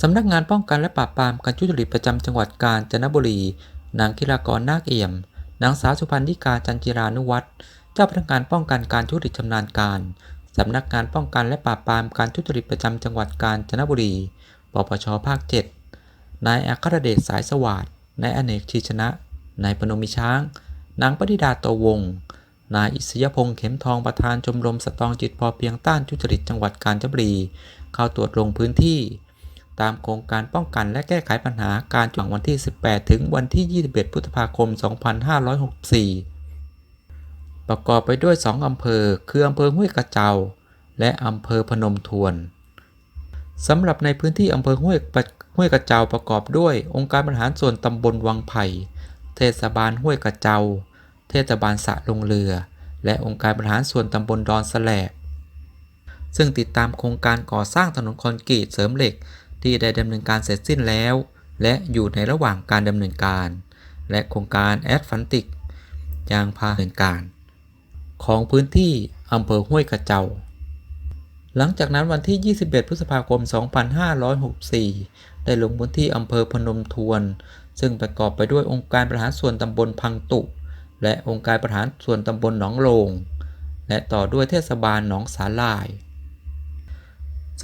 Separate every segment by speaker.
Speaker 1: สำนักงานป้องกันและปราบปรามการทุจริตประจำจังหวัดกาญจนบุรี นางกิรากรนาคเอี่ยม นางสาวสุพันธิกาจันจิรานุวัฒน์เจ้าพนักงานป้องกันการทุจริตชำนาญการ สำนักงานป้องกันและปราบปรามการทุจริตประจำจังหวัดกาญจนบุรี ปปชภาค 7 นายอัครเดชสายสวัสดนายอเนกชีชนะ นายพนมิช้าง นางปฏิดาโตวงศ์นายอิสยพงษ์เข็มทองประธานชมรมสตองจิตพอเพียงต้านทุจริตจังหวัดกาญจนบุรี เข้าตรวจลงพื้นที่ ตามโครงการป้องกันและแก้ไขปัญหาการจุดวันที่ 18 ถึงวันที่ 21 พฤษภาคม 2564 ประกอบไปด้วย 2 อำเภอ คืออำเภอห้วยกระเจา และอำเภอพนมทวน สำหรับในพื้นที่อำเภอห้วยห้วยกระเจาประกอบด้วย องค์การบริหารส่วนตำบลวังไผ่ เทศบาลห้วยกระเจา เทศบาลสะลงเรือ และองค์การบริหารส่วนตำบลดอนแสลบซึ่งติดตามโครงการก่อสร้างถนนคอนกรีตเสริมเหล็ก ที่ได้ดำเนินการเสร็จสิ้นแล้ว และอยู่ในระหว่างการดำเนินการ และโครงการแอดฟันติกยางพาดำเนินการ ของพื้นที่อำเภอห้วยกระเจ้าหลังจากนั้นวันที่ 21 พฤษภาคม 2564 ได้ลงพื้นที่อำเภอพนมทวน ซึ่งประกอบไปด้วยองค์การบริหารส่วนตำบลพังตุ และองค์การบริหารส่วนตำบลหนองโลง และต่อด้วยเทศบาลหนองสาลาย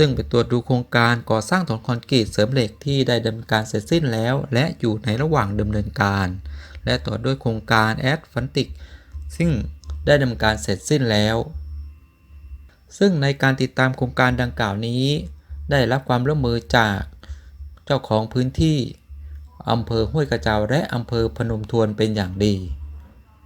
Speaker 1: ซึ่งไปตรวจดูโครงการก่อสร้างถนนคอนกรีตเสริมเหล็กที่ได้ดำเนินการเสร็จสิ้นแล้ว และอยู่ในระหว่างดำเนินการ และต่อด้วยโครงการแอดฟันติกซึ่งได้ดำเนินการเสร็จสิ้นแล้ว ซึ่งในการติดตามโครงการดังกล่าวนี้ ได้รับความร่วมมือจากเจ้าของพื้นที่อำเภอห้วยกระเจ้าและอำเภอพนมทวนเป็นอย่างดี